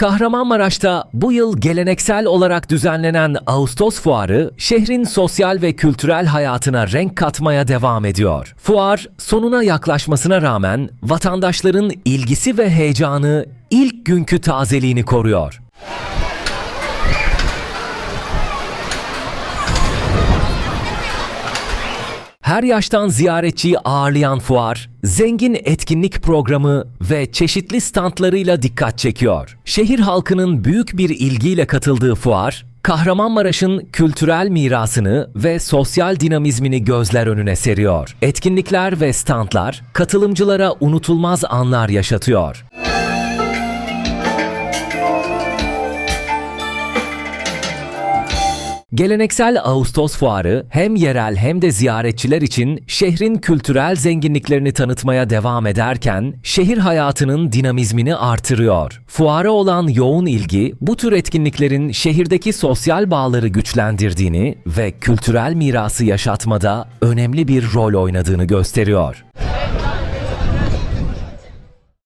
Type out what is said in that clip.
Kahramanmaraş'ta bu yıl geleneksel olarak düzenlenen Ağustos Fuarı şehrin sosyal ve kültürel hayatına renk katmaya devam ediyor. Fuar sonuna yaklaşmasına rağmen vatandaşların ilgisi ve heyecanı ilk günkü tazeliğini koruyor. Her yaştan ziyaretçiyi ağırlayan fuar, zengin etkinlik programı ve çeşitli standlarıyla dikkat çekiyor. Şehir halkının büyük bir ilgiyle katıldığı fuar, Kahramanmaraş'ın kültürel mirasını ve sosyal dinamizmini gözler önüne seriyor. Etkinlikler ve standlar katılımcılara unutulmaz anlar yaşatıyor. Geleneksel Ağustos Fuarı hem yerel hem de ziyaretçiler için şehrin kültürel zenginliklerini tanıtmaya devam ederken şehir hayatının dinamizmini artırıyor. Fuara olan yoğun ilgi bu tür etkinliklerin şehirdeki sosyal bağları güçlendirdiğini ve kültürel mirası yaşatmada önemli bir rol oynadığını gösteriyor.